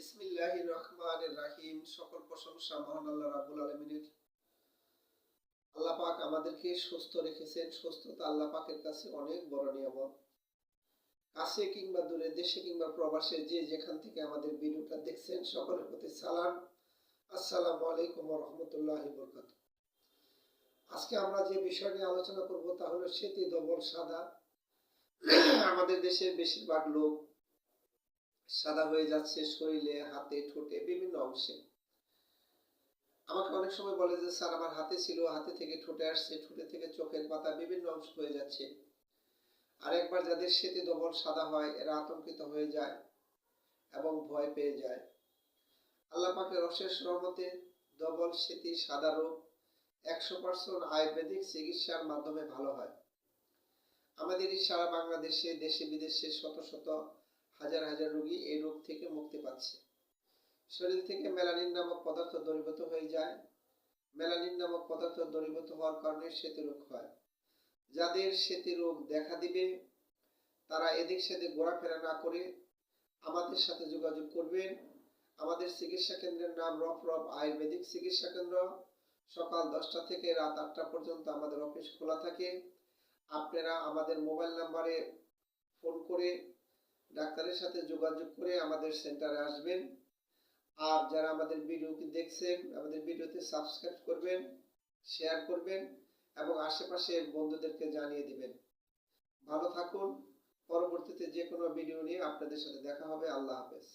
বিসমিল্লাহির রহমানির রাহিম। সকল প্রশংসা মহান আল্লাহ আল্লাহ পাক আমাদেরকে সুস্থ রেখেছেন। সুস্থতা আল্লাহ পাকের কাছে অনেক বড় নিয়ামত। কাছে কিংবা দূরে, দেশে কিংবা প্রবাসে যে যেখান থেকে আমাদের ভিডিওটা দেখছেন, সকলের প্রতি সালাম। আসসালামু আলাইকুম আজকে আমরা যে বিষয় নিয়ে আলোচনা করব তা হলো সেতী সাদা। আমাদের দেশের বেশিরভাগ লোক সাদা হয়ে যাচ্ছে শরীরে, হাতে, ঠোঁটে, বিভিন্ন অংশে। আমাকে অনেক সময় বলে যে, স্যার, আমার হাতে ছিল, হাতে থেকে ঠোঁটে আসছে, ঠোঁটে থেকে চোখের পাতা বিভিন্ন অংশ হয়ে যাচ্ছে। আর একবার যাদের সেতে দবল সাদা হয়, এরা আতঙ্কিত হয়ে যায় এবং ভয় পেয়ে যায়। আল্লাহ পাকের অশেষ রহমতে দবল সেতি সাদা রোগ একশো পার্সেন্ট আয়ুর্বেদিক চিকিৎসার মাধ্যমে ভালো হয়। আমাদের এই সারা বাংলাদেশে দেশে বিদেশে শত শত হাজার হাজার রোগী এই রোগ থেকে মুক্তি পাচ্ছে। শরীর থেকে মেলানিন নামক পদার্থ দ্রবীভূত হয়ে যায়। মেলানিন নামক পদার্থ দ্রবীভূত হওয়ার কারণে সেতু রোগ হয়। যাদের সেতু রোগ দেখা দিবে, তারা এদিক সেদিক ঘোরাফেরা না করে আমাদের সাথে যোগাযোগ করবেন। আমাদের চিকিৎসা কেন্দ্রের নাম রফ রফ আয়ুর্বেদিক চিকিৎসা কেন্দ্র। সকাল দশটা থেকে রাত আটটা পর্যন্ত আমাদের অফিস খোলা থাকে। আপনারা আমাদের মোবাইল নাম্বারে ফোন করে ডাক্তারের সাথে যোগাযোগ করে আমাদের সেন্টারে আসবেন। আর যারা আমাদের ভিডিওটি দেখছেন, আমাদের ভিডিওতে সাবস্ক্রাইব করবেন, শেয়ার করবেন এবং আশেপাশে বন্ধুদেরকে জানিয়ে দিবেন। ভালো থাকুন। পরবর্তীতে যে কোনো ভিডিও নিয়ে আপনাদের সাথে দেখা হবে। আল্লাহ হাফেজ।